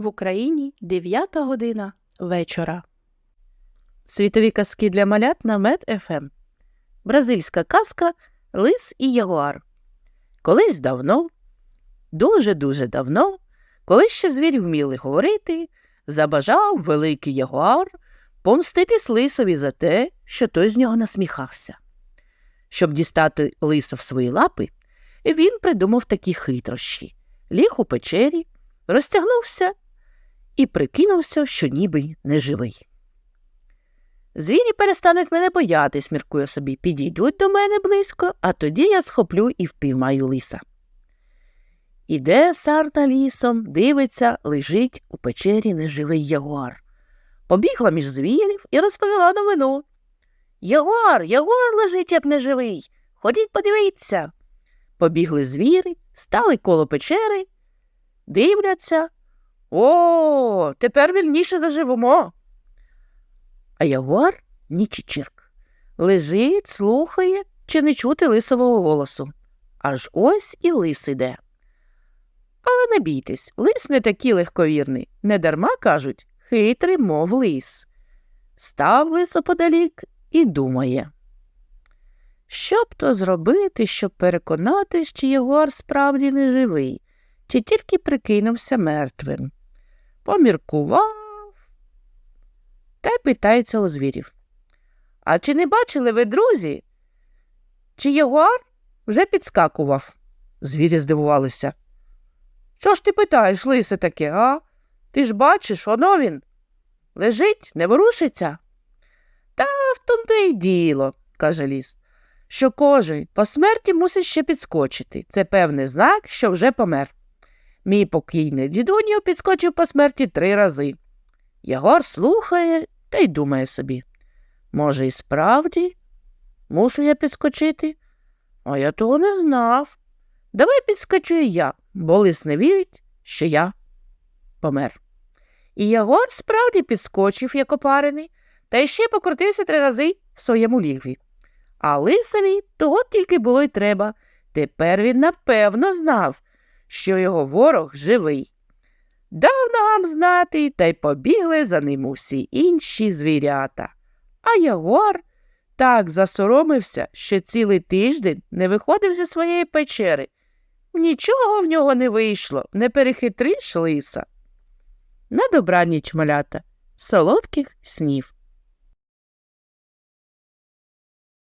В Україні 9 година вечора. Світові казки для малят на Мед ФМ. Бразильська казка Лис і Ягуар. Колись давно, дуже-дуже давно, коли ще звірі вміли говорити, забажав великий ягуар помститись лисові за те, що той з нього насміхався. Щоб дістати лиса в свої лапи, він придумав такі хитрощі. Ліг у печері, розтягнувся і прикинувся, що ніби неживий. Звірі перестануть мене боятись, міркує собі, підійдуть до мене близько, а тоді я схоплю і впіймаю лиса. Іде сарна лісом, дивиться, лежить у печері неживий ягуар. Побігла між звірів і розповіла новину. Ягуар, ягуар лежить, як неживий. Ходіть, подивіться. Побігли звіри, стали коло печери, дивляться. О, тепер вільніше заживемо. А ягуар нічичирк. Лежить, слухає, чи не чути лисового голосу. Аж ось і лис іде. Але не бійтесь, лис не такий легковірний. Недарма кажуть хитрий, мов лис. Став лис оподалік і думає. Що б то зробити, щоб переконатись, чи Ягуар справді не живий, чи тільки прикинувся мертвим? Поміркував та й питається у звірів. А чи не бачили ви, друзі? Чи Ягуар вже підскакував? Звірі здивувалися. Що ж ти питаєш, лисе таке, а? Ти ж бачиш, оно він. Лежить, не ворушиться. Та в тому то й діло, каже ліс, що кожен по смерті мусить ще підскочити. Це певний знак, що вже помер. Мій покійний дідуньо підскочив по смерті три рази. Ягор слухає та й думає собі. Може, і справді мушу я підскочити? А я того не знав. Давай підскочу і я, бо лис не вірить, що я помер. І Ягор справді підскочив, як опарений, та ще покрутився три рази в своєму лігві. А лисові того тільки було й треба. Тепер він напевно знав, що його ворог живий. Дав ногам знати, та й побігли за ним усі інші звірята. А Ягор так засоромився, що цілий тиждень не виходив зі своєї печери. Нічого в нього не вийшло, не перехитриш лиса. На добраніч, малята, солодких снів.